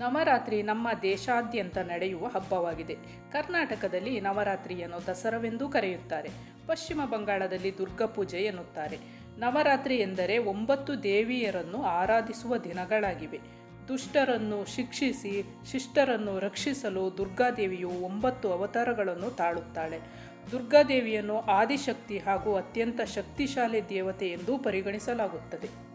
ನವರಾತ್ರಿ ನಮ್ಮ ದೇಶಾದ್ಯಂತ ನಡೆಯುವ ಹಬ್ಬವಾಗಿದೆ. ಕರ್ನಾಟಕದಲ್ಲಿ ನವರಾತ್ರಿಯನ್ನು ದಸರಾವೆಂದೂ ಕರೆಯುತ್ತಾರೆ. ಪಶ್ಚಿಮ ಬಂಗಾಳದಲ್ಲಿ ದುರ್ಗಾ ಪೂಜೆ ಎನ್ನುತ್ತಾರೆ. ನವರಾತ್ರಿ ಎಂದರೆ ಒಂಬತ್ತು ದೇವಿಯರನ್ನು ಆರಾಧಿಸುವ ದಿನಗಳಾಗಿವೆ. ದುಷ್ಟರನ್ನು ಶಿಕ್ಷಿಸಿ, ಶಿಷ್ಟರನ್ನು ರಕ್ಷಿಸಲು ದುರ್ಗಾದೇವಿಯು ಒಂಬತ್ತು ಅವತಾರಗಳನ್ನು ತಾಳುತ್ತಾಳೆ. ದುರ್ಗಾದೇವಿಯನ್ನು ಆದಿಶಕ್ತಿ ಹಾಗೂ ಅತ್ಯಂತ ಶಕ್ತಿಶಾಲಿ ದೇವತೆ ಎಂದು ಪರಿಗಣಿಸಲಾಗುತ್ತದೆ.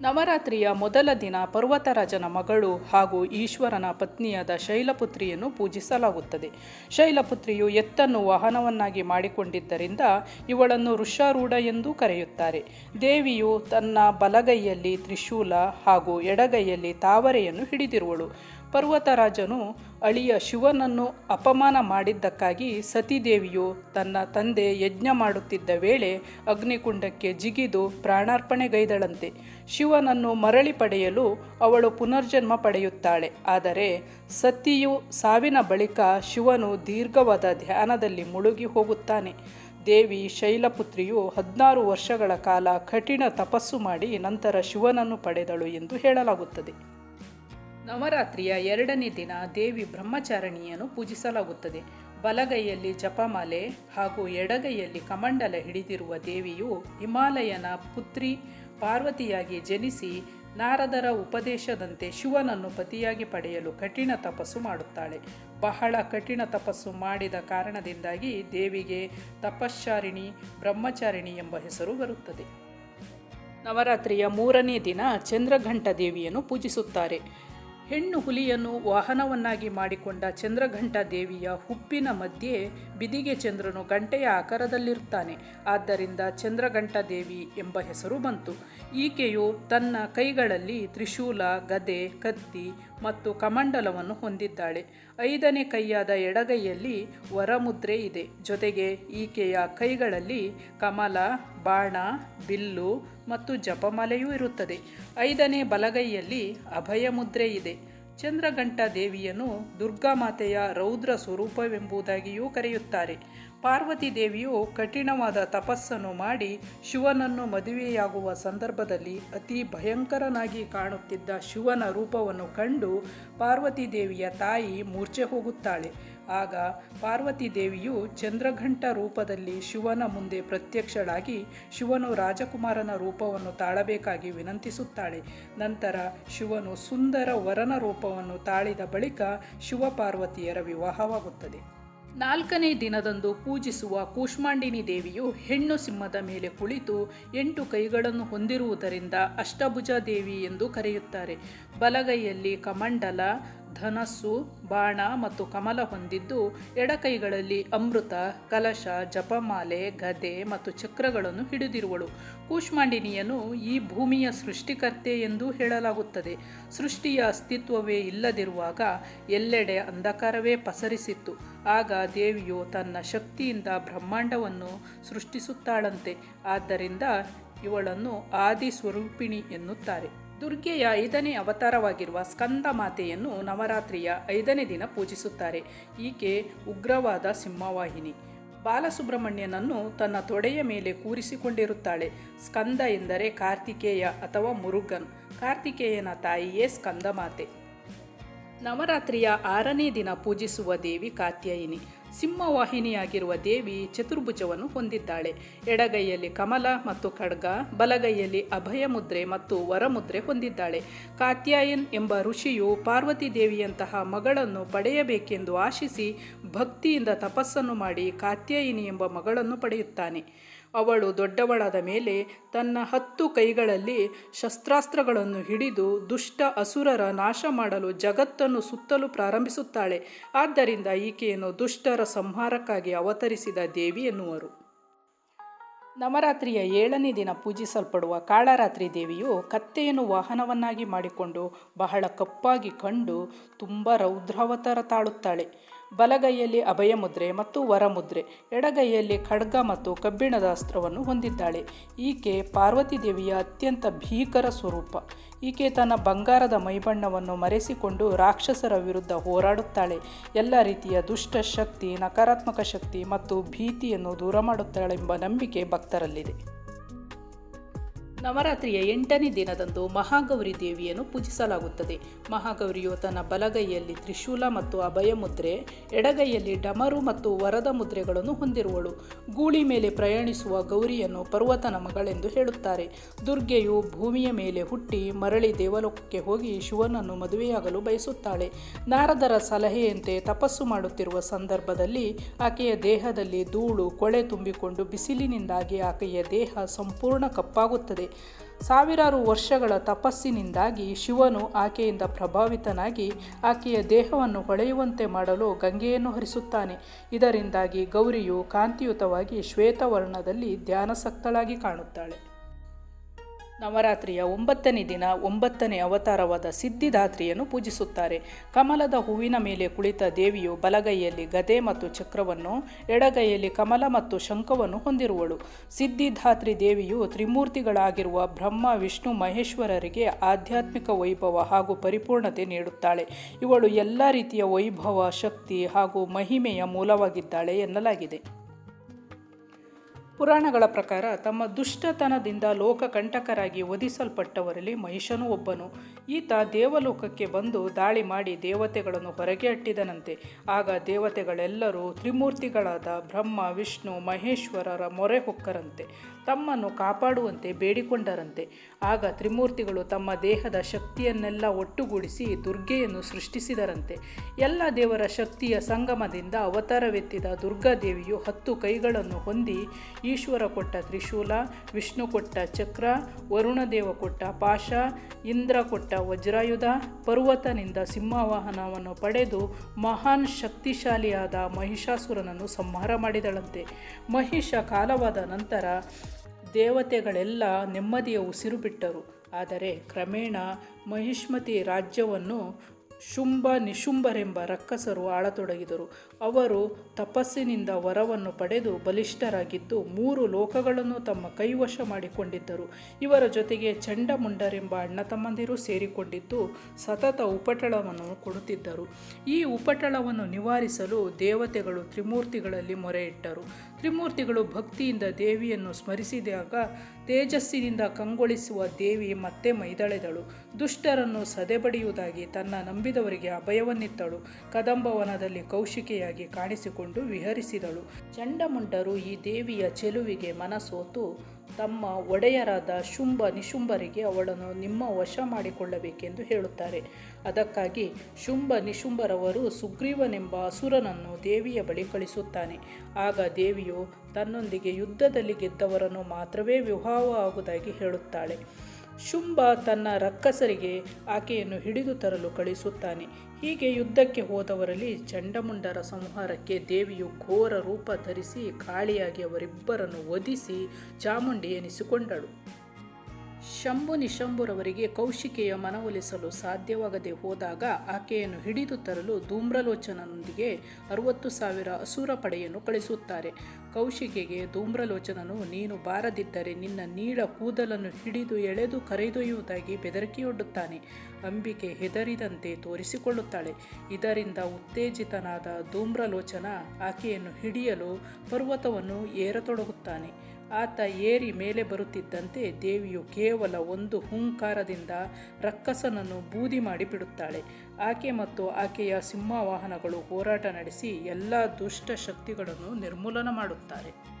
ನವರಾತ್ರಿಯ ಮೊದಲ ದಿನ ಪರ್ವತರಾಜನ ಮಗಳು ಹಾಗೂ ಈಶ್ವರನ ಪತ್ನಿಯಾದ ಶೈಲಪುತ್ರಿಯನ್ನು ಪೂಜಿಸಲಾಗುತ್ತದೆ. ಶೈಲಪುತ್ರಿಯು ಎತ್ತನ್ನು ವಾಹನವನ್ನಾಗಿ ಮಾಡಿಕೊಂಡಿದ್ದರಿಂದ ಇವಳನ್ನು ವೃಷಾರೂಢ ಎಂದು ಕರೆಯುತ್ತಾರೆ. ದೇವಿಯು ತನ್ನ ಬಲಗೈಯಲ್ಲಿ ತ್ರಿಶೂಲ ಹಾಗೂ ಎಡಗೈಯಲ್ಲಿ ತಾವರೆಯನ್ನು ಹಿಡಿದಿರುವಳು. ಪರ್ವತರಾಜನು ಅಳಿಯ ಶಿವನನ್ನು ಅಪಮಾನ ಮಾಡಿದ್ದಕ್ಕಾಗಿ ಸತೀದೇವಿಯು ತನ್ನ ತಂದೆ ಯಜ್ಞ ಮಾಡುತ್ತಿದ್ದ ವೇಳೆ ಅಗ್ನಿಕುಂಡಕ್ಕೆ ಜಿಗಿದು ಪ್ರಾಣಾರ್ಪಣೆಗೈದಳಂತೆ. ಶಿವನನ್ನು ಮರಳಿ ಪಡೆಯಲು ಅವಳು ಪುನರ್ಜನ್ಮ ಪಡೆಯುತ್ತಾಳೆ. ಆದರೆ ಸತಿಯು ಸಾವಿನ ಬಳಿಕ ಶಿವನು ದೀರ್ಘವಾದ ಧ್ಯಾನದಲ್ಲಿ ಮುಳುಗಿ ಹೋಗುತ್ತಾನೆ. ದೇವಿ ಶೈಲಪುತ್ರಿಯು ಹದಿನಾರು ವರ್ಷಗಳ ಕಾಲ ಕಠಿಣ ತಪಸ್ಸು ಮಾಡಿ ನಂತರ ಶಿವನನ್ನು ಪಡೆದಳು ಎಂದು ಹೇಳಲಾಗುತ್ತದೆ. ನವರಾತ್ರಿಯ ಎರಡನೇ ದಿನ ದೇವಿ ಬ್ರಹ್ಮಚಾರಿಣಿಯನ್ನು ಪೂಜಿಸಲಾಗುತ್ತದೆ. ಬಲಗೈಯಲ್ಲಿ ಜಪಮಾಲೆ ಹಾಗೂ ಎಡಗೈಯಲ್ಲಿ ಕಮಂಡಲ ಹಿಡಿದಿರುವ ದೇವಿಯು ಹಿಮಾಲಯನ ಪುತ್ರಿ ಪಾರ್ವತಿಯಾಗಿ ಜನಿಸಿ ನಾರದರ ಉಪದೇಶದಂತೆ ಶಿವನನ್ನು ಪತಿಯಾಗಿ ಪಡೆಯಲು ಕಠಿಣ ತಪಸ್ಸು ಮಾಡುತ್ತಾಳೆ. ಬಹಳ ಕಠಿಣ ತಪಸ್ಸು ಮಾಡಿದ ಕಾರಣದಿಂದಾಗಿ ದೇವಿಗೆ ತಪಶ್ಚಾರಿಣಿ, ಬ್ರಹ್ಮಚಾರಿಣಿ ಎಂಬ ಹೆಸರು ಬರುತ್ತದೆ. ನವರಾತ್ರಿಯ ಮೂರನೇ ದಿನ ಚಂದ್ರಘಂಟ ದೇವಿಯನ್ನು ಪೂಜಿಸುತ್ತಾರೆ. ಹೆಣ್ಣು ಹುಲಿಯನ್ನು ವಾಹನವನ್ನಾಗಿ ಮಾಡಿಕೊಂಡ ಚಂದ್ರಘಂಟ ದೇವಿಯ ಹುಪ್ಪಿನ ಮಧ್ಯೆ ಬಿದಿಗೆ ಚಂದ್ರನು ಗಂಟೆಯ ಆಕಾರದಲ್ಲಿರುತ್ತಾನೆ. ಆದ್ದರಿಂದ ಚಂದ್ರಘಂಟ ದೇವಿ ಎಂಬ ಹೆಸರು ಬಂತು. ಈಕೆಯು ತನ್ನ ಕೈಗಳಲ್ಲಿ ತ್ರಿಶೂಲ, ಗದೆ, ಕತ್ತಿ ಮತ್ತು ಕಮಂಡಲವನ್ನು ಹೊಂದಿದ್ದಾಳೆ. ಐದನೇ ಕೈಯಾದ ಎಡಗೈಯಲ್ಲಿ ವರಮುದ್ರೆ ಇದೆ. ಜೊತೆಗೆ ಈಕೆಯ ಕೈಗಳಲ್ಲಿ ಕಮಲ, ಬಾಣ, ಬಿಲ್ಲು ಮತ್ತು ಜಪಮಾಲೆಯೂ ಇರುತ್ತದೆ. ಐದನೇ ಬಲಗೈಯಲ್ಲಿ ಅಭಯ ಮುದ್ರೆ ಇದೆ. ಚಂದ್ರಘಂಟ ದೇವಿಯನ್ನು ದುರ್ಗಾ ಮಾತೆಯ ರೌದ್ರ ಸ್ವರೂಪವೆಂಬುದಾಗಿಯೂ ಕರೆಯುತ್ತಾರೆ. ಪಾರ್ವತಿ ದೇವಿಯು ಕಠಿಣವಾದ ತಪಸ್ಸನ್ನು ಮಾಡಿ ಶಿವನನ್ನು ಮದುವೆಯಾಗುವ ಸಂದರ್ಭದಲ್ಲಿ ಅತಿ ಭಯಂಕರನಾಗಿ ಕಾಣುತ್ತಿದ್ದ ಶಿವನ ರೂಪವನ್ನು ಕಂಡು ಪಾರ್ವತಿ ದೇವಿಯ ತಾಯಿ ಮೂರ್ಛೆ ಹೋಗುತ್ತಾಳೆ. ಆಗ ಪಾರ್ವತಿ ದೇವಿಯು ಚಂದ್ರಘಂಟ ರೂಪದಲ್ಲಿ ಶಿವನ ಮುಂದೆ ಪ್ರತ್ಯಕ್ಷಳಾಗಿ ಶಿವನು ರಾಜಕುಮಾರನ ರೂಪವನ್ನು ತಾಳಬೇಕಾಗಿ ವಿನಂತಿಸುತ್ತಾಳೆ. ನಂತರ ಶಿವನು ಸುಂದರ ವರನ ರೂಪವನ್ನು ತಾಳಿದ ಬಳಿಕ ಶಿವಪಾರ್ವತಿಯರ ವಿವಾಹವಾಗುತ್ತದೆ. ನಾಲ್ಕನೇ ದಿನದಂದು ಪೂಜಿಸುವ ಕೂಷ್ಮಾಂಡಿನಿ ದೇವಿಯು ಹೆಣ್ಣು ಸಿಂಹದ ಮೇಲೆ ಕುಳಿತು ಎಂಟು ಕೈಗಳನ್ನು ಹೊಂದಿರುವುದರಿಂದ ಅಷ್ಟಭುಜ ದೇವಿ ಎಂದು ಕರೆಯುತ್ತಾರೆ. ಬಲಗೈಯಲ್ಲಿ ಕಮಂಡಲ ಧನಸ್ಸು, ಬಾಣ ಮತ್ತು ಕಮಲ ಹೊಂದಿದ್ದು ಎಡಕೈಗಳಲ್ಲಿ ಅಮೃತ, ಕಲಶ, ಜಪಮಾಲೆ, ಗದೆ ಮತ್ತು ಚಕ್ರಗಳನ್ನು ಹಿಡಿದಿರುವಳು. ಕೂಷ್ಮಾಂಡಿನಿಯನು ಈ ಭೂಮಿಯ ಸೃಷ್ಟಿಕರ್ತೆ ಎಂದು ಹೇಳಲಾಗುತ್ತದೆ. ಸೃಷ್ಟಿಯ ಅಸ್ತಿತ್ವವೇ ಇಲ್ಲದಿರುವಾಗ ಎಲ್ಲೆಡೆ ಅಂಧಕಾರವೇ ಪಸರಿಸಿತ್ತು. ಆಗ ದೇವಿಯು ತನ್ನ ಶಕ್ತಿಯಿಂದ ಬ್ರಹ್ಮಾಂಡವನ್ನು ಸೃಷ್ಟಿಸುತ್ತಾಳಂತೆ. ಆದ್ದರಿಂದ ಇವಳನ್ನು ಆದಿ ಸ್ವರೂಪಿಣಿ ಎನ್ನುತ್ತಾರೆ. ದುರ್ಗೆಯ ಐದನೇ ಅವತಾರವಾಗಿರುವ ಸ್ಕಂದ ಮಾತೆಯನ್ನು ನವರಾತ್ರಿಯ ಐದನೇ ದಿನ ಪೂಜಿಸುತ್ತಾರೆ. ಈಕೆ ಉಗ್ರವಾದ ಸಿಂಹವಾಹಿನಿ. ಬಾಲಸುಬ್ರಹ್ಮಣ್ಯನನ್ನು ತನ್ನ ತೊಡೆಯ ಮೇಲೆ ಕೂರಿಸಿಕೊಂಡಿರುತ್ತಾಳೆ. ಸ್ಕಂದ ಎಂದರೆ ಕಾರ್ತಿಕೇಯ ಅಥವಾ ಮುರುಗನ್. ಕಾರ್ತಿಕೇಯನ ತಾಯಿಯೇ ಸ್ಕಂದಮಾತೆ ನವರಾತ್ರಿಯ ಆರನೇ ದಿನ ಪೂಜಿಸುವ ದೇವಿ ಕಾತ್ಯಾಯಿನಿ. ಸಿಂಹವಾಹಿನಿಯಾಗಿರುವ ದೇವಿ ಚತುರ್ಭುಜವನ್ನು ಹೊಂದಿದ್ದಾಳೆ. ಎಡಗೈಯಲ್ಲಿ ಕಮಲ ಮತ್ತು ಖಡ್ಗ, ಬಲಗೈಯಲ್ಲಿ ಅಭಯ ಮುದ್ರೆ ಮತ್ತು ವರಮುದ್ರೆ ಹೊಂದಿದ್ದಾಳೆ. ಕಾತ್ಯಾಯನ್ ಎಂಬ ಋಷಿಯು ಪಾರ್ವತಿ ದೇವಿಯಂತಹ ಮಗಳನ್ನು ಪಡೆಯಬೇಕೆಂದು ಆಶಿಸಿ ಭಕ್ತಿಯಿಂದ ತಪಸ್ಸನ್ನು ಮಾಡಿ ಕಾತ್ಯಾಯಿನಿ ಎಂಬ ಮಗಳನ್ನು ಪಡೆಯುತ್ತಾನೆ. ಅವಳು ದೊಡ್ಡವಳಾದ ಮೇಲೆ ತನ್ನ ಹತ್ತು ಕೈಗಳಲ್ಲಿ ಶಸ್ತ್ರಾಸ್ತ್ರಗಳನ್ನು ಹಿಡಿದು ದುಷ್ಟ ಅಸುರರ ನಾಶ ಮಾಡಲು ಜಗತ್ತನ್ನು ಸುತ್ತಲು ಪ್ರಾರಂಭಿಸುತ್ತಾಳೆ. ಆದ್ದರಿಂದ ಈಕೆಯನ್ನು ದುಷ್ಟರ ಸಂಹಾರಕ್ಕಾಗಿ ಅವತರಿಸಿದ ದೇವಿ ಎನ್ನುವರು. ನವರಾತ್ರಿಯ ಏಳನೇ ದಿನ ಪೂಜಿಸಲ್ಪಡುವ ಕಾಳರಾತ್ರಿ ದೇವಿಯು ಕತ್ತೆಯನ್ನು ವಾಹನವನ್ನಾಗಿ ಮಾಡಿಕೊಂಡು ಬಹಳ ಕಪ್ಪಾಗಿ ಕಂಡು ತುಂಬ ರೌದ್ರಾವತಾರ ತಾಳುತ್ತಾಳೆ. ಬಲಗೈಯಲ್ಲಿ ಅಭಯ ಮುದ್ರೆ ಮತ್ತು ವರಮುದ್ರೆ, ಎಡಗೈಯಲ್ಲಿ ಖಡ್ಗ ಮತ್ತು ಕಬ್ಬಿಣದ ಅಸ್ತ್ರವನ್ನು ಹೊಂದಿದ್ದಾಳೆ. ಈಕೆ ಪಾರ್ವತಿ ದೇವಿಯ ಅತ್ಯಂತ ಭೀಕರ ಸ್ವರೂಪ. ಈಕೆ ತನ್ನ ಬಂಗಾರದ ಮೈಬಣ್ಣವನ್ನು ಮರೆಸಿಕೊಂಡು ರಾಕ್ಷಸರ ವಿರುದ್ಧ ಹೋರಾಡುತ್ತಾಳೆ. ಎಲ್ಲ ರೀತಿಯ ದುಷ್ಟ ಶಕ್ತಿ, ನಕಾರಾತ್ಮಕ ಶಕ್ತಿ ಮತ್ತು ಭೀತಿಯನ್ನು ದೂರ ಮಾಡುತ್ತಾಳೆಂಬ ನಂಬಿಕೆ ಭಕ್ತರಲ್ಲಿದೆ. ನವರಾತ್ರಿಯ ಎಂಟನೇ ದಿನದಂದು ಮಹಾಗೌರಿ ದೇವಿಯನ್ನು ಪೂಜಿಸಲಾಗುತ್ತದೆ. ಮಹಾಗೌರಿಯು ತನ್ನ ಬಲಗೈಯಲ್ಲಿ ತ್ರಿಶೂಲ ಮತ್ತು ಅಭಯ ಮುದ್ರೆ, ಎಡಗೈಯಲ್ಲಿ ಡಮರು ಮತ್ತು ವರದ ಮುದ್ರೆಗಳನ್ನು ಹೊಂದಿರುವಳು. ಗೂಳಿ ಮೇಲೆ ಪ್ರಯಾಣಿಸುವ ಗೌರಿಯನ್ನು ಪರ್ವತನ ಮಗಳೆಂದು ಹೇಳುತ್ತಾರೆ. ದುರ್ಗೆಯು ಭೂಮಿಯ ಮೇಲೆ ಹುಟ್ಟಿ ಮರಳಿ ದೇವಲೋಕಕ್ಕೆ ಹೋಗಿ ಶಿವನನ್ನು ಮದುವೆಯಾಗಲು ಬಯಸುತ್ತಾಳೆ. ನಾರದರ ಸಲಹೆಯಂತೆ ತಪಸ್ಸು ಮಾಡುತ್ತಿರುವ ಸಂದರ್ಭದಲ್ಲಿ ಆಕೆಯ ದೇಹದಲ್ಲಿ ಧೂಳು, ಕೊಳೆ ತುಂಬಿಕೊಂಡು ಬಿಸಿಲಿನಿಂದಾಗಿ ಆಕೆಯ ದೇಹ ಸಂಪೂರ್ಣ ಕಪ್ಪಾಗುತ್ತದೆ. ಸಾವಿರಾರು ವರ್ಷಗಳ ತಪಸ್ಸಿನಿಂದಾಗಿ ಶಿವನು ಆಕೆಯಿಂದ ಪ್ರಭಾವಿತನಾಗಿ ಆಕೆಯ ದೇಹವನ್ನು ಹೊಳೆಯುವಂತೆ ಮಾಡಲು ಗಂಗೆಯನ್ನು ಹರಿಸುತ್ತಾನೆ. ಇದರಿಂದಾಗಿ ಗೌರಿಯು ಕಾಂತಿಯುತವಾಗಿ ಶ್ವೇತವರ್ಣದಲ್ಲಿ ಧ್ಯಾನಸಕ್ತಳಾಗಿ ಕಾಣುತ್ತಾಳೆ. ನವರಾತ್ರಿಯ ಒಂಬತ್ತನೇ ದಿನ ಒಂಬತ್ತನೇ ಅವತಾರವಾದ ಸಿದ್ಧಿದಾತ್ರಿಯನ್ನು ಪೂಜಿಸುತ್ತಾರೆ. ಕಮಲದ ಹೂವಿನ ಮೇಲೆ ಕುಳಿತ ದೇವಿಯು ಬಲಗೈಯಲ್ಲಿ ಗದೆ ಮತ್ತು ಚಕ್ರವನ್ನು, ಎಡಗೈಯಲ್ಲಿ ಕಮಲ ಮತ್ತು ಶಂಖವನ್ನು ಹೊಂದಿರುವಳು. ಸಿದ್ಧಿದಾತ್ರಿ ದೇವಿಯು ತ್ರಿಮೂರ್ತಿಗಳಾಗಿರುವ ಬ್ರಹ್ಮ, ವಿಷ್ಣು, ಮಹೇಶ್ವರರಿಗೆ ಆಧ್ಯಾತ್ಮಿಕ ವೈಭವ ಹಾಗೂ ಪರಿಪೂರ್ಣತೆ ನೀಡುತ್ತಾಳೆ. ಇವಳು ಎಲ್ಲ ರೀತಿಯ ವೈಭವ, ಶಕ್ತಿ ಹಾಗೂ ಮಹಿಮೆಯ ಮೂಲವಾಗಿದ್ದಾಳೆ ಎನ್ನಲಾಗಿದೆ. ಪುರಾಣಗಳ ಪ್ರಕಾರ ತಮ್ಮ ದುಷ್ಟತನದಿಂದ ಲೋಕಕಂಟಕರಾಗಿ ವಧಿಸಲ್ಪಟ್ಟವರಲ್ಲಿ ಮಹಿಷನು ಒಬ್ಬನು. ಈತ ದೇವಲೋಕಕ್ಕೆ ಬಂದು ದಾಳಿ ಮಾಡಿ ದೇವತೆಗಳನ್ನು ಹೊರಗೆ ಅಟ್ಟಿದನಂತೆ. ಆಗ ದೇವತೆಗಳೆಲ್ಲರೂ ತ್ರಿಮೂರ್ತಿಗಳಾದ ಬ್ರಹ್ಮ, ವಿಷ್ಣು, ಮಹೇಶ್ವರರ ಮೊರೆ ಹೊಕ್ಕರಂತೆ. ತಮ್ಮನ್ನು ಕಾಪಾಡುವಂತೆ ಬೇಡಿಕೊಂಡರಂತೆ. ಆಗ ತ್ರಿಮೂರ್ತಿಗಳು ತಮ್ಮ ದೇಹದ ಶಕ್ತಿಯನ್ನೆಲ್ಲ ಒಟ್ಟುಗೂಡಿಸಿ ದುರ್ಗೆಯನ್ನು ಸೃಷ್ಟಿಸಿದರಂತೆ. ಎಲ್ಲ ದೇವರ ಶಕ್ತಿಯ ಸಂಗಮದಿಂದ ಅವತಾರವೆತ್ತಿದ ದುರ್ಗಾದೇವಿಯು ಹತ್ತು ಕೈಗಳನ್ನು ಹೊಂದಿ ಈಶ್ವರ ಕೊಟ್ಟ ತ್ರಿಶೂಲ, ವಿಷ್ಣು ಕೊಟ್ಟ ಚಕ್ರ ವರುಣದೇವ ಕೊಟ್ಟ ಪಾಶ, ಇಂದ್ರ ಕೊಟ್ಟ ವಜ್ರಾಯುಧ, ಪರ್ವತನಿಂದ ಸಿಂಹವಾಹನವನ್ನು ಪಡೆದು ಮಹಾನ್ ಶಕ್ತಿಶಾಲಿಯಾದ ಮಹಿಷಾಸುರನನ್ನು ಸಂಹಾರ ಮಾಡಿದಳಂತೆ. ಮಹಿಷ ಕಾಲವಾದ ನಂತರ ದೇವತೆಗಳೆಲ್ಲ ನೆಮ್ಮದಿಯ ಉಸಿರು ಬಿಟ್ಟರು ಆದರೆ ಕ್ರಮೇಣ ಮಹಿಷ್ಮತಿ ರಾಜ್ಯವನ್ನು ಶುಂಭ ನಿಶುಂಭರೆಂಬ ರಕ್ಕಸರು ಆಳತೊಡಗಿದರು. ಅವರು ತಪಸ್ಸಿನಿಂದ ವರವನ್ನು ಪಡೆದು ಬಲಿಷ್ಠರಾಗಿದ್ದು ಮೂರು ಲೋಕಗಳನ್ನು ತಮ್ಮ ಕೈವಶ ಮಾಡಿಕೊಂಡಿದ್ದರು. ಇವರ ಜೊತೆಗೆ ಚಂಡಮುಂಡರೆಂಬ ಅಣ್ಣ ತಮ್ಮಂದಿರು ಸೇರಿಕೊಂಡಿದ್ದು ಸತತ ಉಪಟಳವನ್ನು ಕೊಡುತ್ತಿದ್ದರು. ಈ ಉಪಟಳವನ್ನು ನಿವಾರಿಸಲು ದೇವತೆಗಳು ತ್ರಿಮೂರ್ತಿಗಳಲ್ಲಿ ಮೊರೆ ಇಟ್ಟರು. ತ್ರಿಮೂರ್ತಿಗಳು ಭಕ್ತಿಯಿಂದ ದೇವಿಯನ್ನು ಸ್ಮರಿಸಿದಾಗ ತೇಜಸ್ಸಿನಿಂದ ಕಂಗೊಳಿಸುವ ದೇವಿ ಮತ್ತೆ ಮೈದಳೆದಳು. ದುಷ್ಟರನ್ನು ಸದೆಬಡಿಯುವುದಾಗಿ ತನ್ನ ನಂಬಿದವರಿಗೆ ಅಭಯವನ್ನಿತ್ತಳು. ಕದಂಬವನದಲ್ಲಿ ಕೌಶಿಕೆಯಾಗಿ ಕಾಣಿಸಿಕೊಂಡು ವಿಹರಿಸಿದಳು. ಚಂಡಮುಂಡರು ಈ ದೇವಿಯ ಚೆಲುವಿಗೆ ಮನಸೋತು. ತಮ್ಮ ಒಡೆಯರಾದ ಶುಂಭ ನಿಶುಂಭರಿಗೆ ಅವಳನ್ನು ನಿಮ್ಮ ವಶ ಮಾಡಿಕೊಳ್ಳಬೇಕೆಂದು ಹೇಳುತ್ತಾರೆ. ಅದಕ್ಕಾಗಿ ಶುಂಭ ನಿಶುಂಭರವರು ಸುಗ್ರೀವನೆಂಬ ಅಸುರನನ್ನು ದೇವಿಯ ಬಳಿ ಕಳಿಸುತ್ತಾನೆ. ಆಗ ದೇವಿಯು ತನ್ನೊಂದಿಗೆ ಯುದ್ಧದಲ್ಲಿ ಗೆದ್ದವರನ್ನು ಮಾತ್ರವೇ ವಿವಾಹವಾಗುವುದಾಗಿ ಹೇಳುತ್ತಾಳೆ. ಶುಂಭ ತನ್ನ ರಕ್ಕಸರಿಗೆ ಆಕೆಯನ್ನು ಹಿಡಿದು ತರಲು ಕಳಿಸುತ್ತಾನೆ. ಹೀಗೆ ಯುದ್ಧಕ್ಕೆ ಹೋದವರಲ್ಲಿ ಚಂಡಮುಂಡರ ಸಂಹಾರಕ್ಕೆ ದೇವಿಯು ಘೋರ ರೂಪ ಧರಿಸಿ ಕಾಳಿಯಾಗಿ ಅವರಿಬ್ಬರನ್ನು ಒದಿಸಿ ಚಾಮುಂಡಿ ಎನಿಸಿಕೊಂಡಳು. ಶಂಭು ನಿಶಂಭುರವರಿಗೆ ಕೌಶಿಕೆಯ ಮನವೊಲಿಸಲು ಸಾಧ್ಯವಾಗದೆ ಹೋದಾಗ ಆಕೆಯನ್ನು ಹಿಡಿದು ತರಲು ಧೂಮ್ರಲೋಚನನೊಂದಿಗೆ ಅರುವತ್ತು ಸಾವಿರ ಅಸುರ ಪಡೆಯನ್ನು ಕಳಿಸುತ್ತಾರೆ. ಕೌಶಿಕೆಗೆ ಧೂಮ್ರಲೋಚನನು, ನೀನು ಬಾರದಿದ್ದರೆ ನಿನ್ನ ನೀಳ ಕೂದಲನ್ನು ಹಿಡಿದು ಎಳೆದು ಕರೆದೊಯ್ಯುವುದಾಗಿ ಬೆದರಿಕೆಯೊಡ್ಡುತ್ತಾನೆ. ಅಂಬಿಕೆ ಹೆದರಿದಂತೆ ತೋರಿಸಿಕೊಳ್ಳುತ್ತಾಳೆ. ಇದರಿಂದ ಉತ್ತೇಜಿತನಾದ ಧೂಮ್ರಲೋಚನ ಆಕೆಯನ್ನು ಹಿಡಿಯಲು ಪರ್ವತವನ್ನು ಏರತೊಡಗುತ್ತಾನೆ. ಆತ ಏರಿ ಮೇಲೆ ಬರುತ್ತಿದ್ದಂತೆ ದೇವಿಯು ಕೇವಲ ಒಂದು ಹುಂಕಾರದಿಂದ ರಕ್ಕಸನನ್ನು ಬೂದಿ ಮಾಡಿ ಬಿಡುತ್ತಾಳೆ. ಆಕೆ ಮತ್ತು ಆಕೆಯ ಸಿಂಹವಾಹನಗಳು ಹೋರಾಟ ನಡೆಸಿ ಎಲ್ಲ ದುಷ್ಟ ಶಕ್ತಿಗಳನ್ನು ನಿರ್ಮೂಲನ ಮಾಡುತ್ತಾರೆ.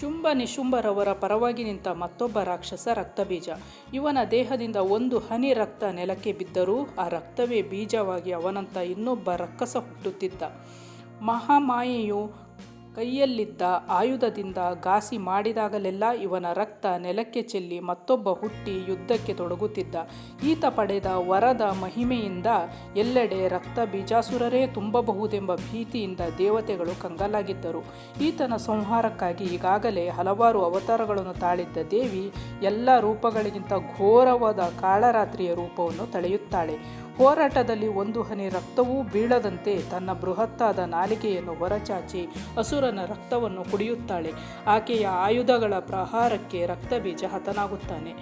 ಶುಂಭ ನಿಶುಂಭರವರ ಪರವಾಗಿ ನಿಂತ ಮತ್ತೊಬ್ಬ ರಾಕ್ಷಸ ರಕ್ತಬೀಜ. ಇವನ ದೇಹದಿಂದ ಒಂದು ಹನಿ ರಕ್ತ ನೆಲಕ್ಕೆ ಬಿದ್ದರೂ ಆ ರಕ್ತವೇ ಬೀಜವಾಗಿ ಅವನಂತ ಇನ್ನೊಬ್ಬ ರಕ್ಕಸ ಹುಟ್ಟುತ್ತಿದ್ದ. ಮಹಾಮಾಯೆಯು ಕೈಯಲ್ಲಿದ್ದ ಆಯುಧದಿಂದ ಘಾಸಿ ಮಾಡಿದಾಗಲೆಲ್ಲ ಇವನ ರಕ್ತ ನೆಲಕ್ಕೆ ಚೆಲ್ಲಿ ಮತ್ತೊಬ್ಬ ಹುಟ್ಟಿ ಯುದ್ಧಕ್ಕೆ ತೊಡಗುತ್ತಿದ್ದ. ಈತ ಪಡೆದ ವರದ ಮಹಿಮೆಯಿಂದ ಎಲ್ಲೆಡೆ ರಕ್ತ ಬೀಜಾಸುರರೇ ತುಂಬಬಹುದೆಂಬ ಭೀತಿಯಿಂದ ದೇವತೆಗಳು ಕಂಗಾಲಾಗಿದ್ದರು. ಈತನ ಸಂಹಾರಕ್ಕಾಗಿ ಈಗಾಗಲೇ ಹಲವಾರು ಅವತಾರಗಳನ್ನು ತಾಳಿದ್ದ ದೇವಿ, ಎಲ್ಲ ರೂಪಗಳಿಗಿಂತ ಘೋರವಾದ ಕಾಳರಾತ್ರಿಯ ರೂಪವನ್ನು ತಳೆಯುತ್ತಾಳೆ. ಹೋರಾಟದಲ್ಲಿ ಒಂದು ಹನಿ ರಕ್ತವೂ ಬೀಳದಂತೆ ತನ್ನ ಬೃಹತ್ತಾದ ನಾಲಿಗೆಯನ್ನು ಹೊರಚಾಚಿ ಹಸುರನ ರಕ್ತವನ್ನು ಕುಡಿಯುತ್ತಾಳೆ. ಆಕೆಯ ಆಯುಧಗಳ ಪ್ರಹಾರಕ್ಕೆ ರಕ್ತಬೀಜ ಹತನಾಗುತ್ತಾನೆ.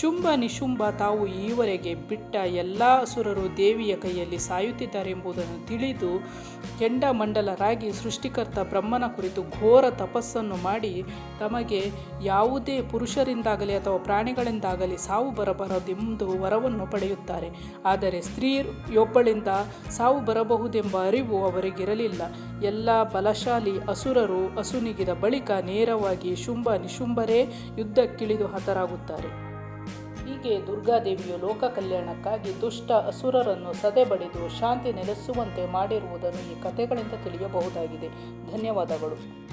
ಶುಂಭ ನಿಶುಂಭ ತಾವು ಈವರೆಗೆ ಬಿಟ್ಟ ಎಲ್ಲ ಅಸುರರು ದೇವಿಯ ಕೈಯಲ್ಲಿ ಸಾಯುತ್ತಿದ್ದಾರೆಂಬುದನ್ನು ತಿಳಿದು ಕೆಂಡಮಂಡಲರಾಗಿ ಸೃಷ್ಟಿಕರ್ತ ಬ್ರಹ್ಮನ ಕುರಿತು ಘೋರ ತಪಸ್ಸನ್ನು ಮಾಡಿ ತಮಗೆ ಯಾವುದೇ ಪುರುಷರಿಂದಾಗಲಿ ಅಥವಾ ಪ್ರಾಣಿಗಳಿಂದಾಗಲಿ ಸಾವು ಬರಬಾರದೆಂದು ವರವನ್ನು ಪಡೆಯುತ್ತಾರೆ. ಆದರೆ ಸ್ತ್ರೀಯೊಬ್ಬಳಿಂದ ಸಾವು ಬರಬಹುದೆಂಬ ಅರಿವು ಅವರಿಗಿರಲಿಲ್ಲ. ಎಲ್ಲ ಬಲಶಾಲಿ ಅಸುರರು ಅಸುನಿಗಿದ ಬಳಿಕ ನೇರವಾಗಿ ಶುಂಭ ನಿಶುಂಭರೇ ಯುದ್ಧಕ್ಕಿಳಿದು ಹತರಾಗುತ್ತಾರೆ. ಹೀಗೆ ದುರ್ಗಾದೇವಿಯು ಲೋಕ ಕಲ್ಯಾಣಕ್ಕಾಗಿ ದುಷ್ಟ ಅಸುರರನ್ನು ಸದೆಬಡಿದು ಶಾಂತಿ ನೆಲೆಸುವಂತೆ ಮಾಡಿರುವುದನ್ನು ಈ ಕಥೆಗಳಿಂದ ತಿಳಿಯಬಹುದಾಗಿದೆ. ಧನ್ಯವಾದಗಳು.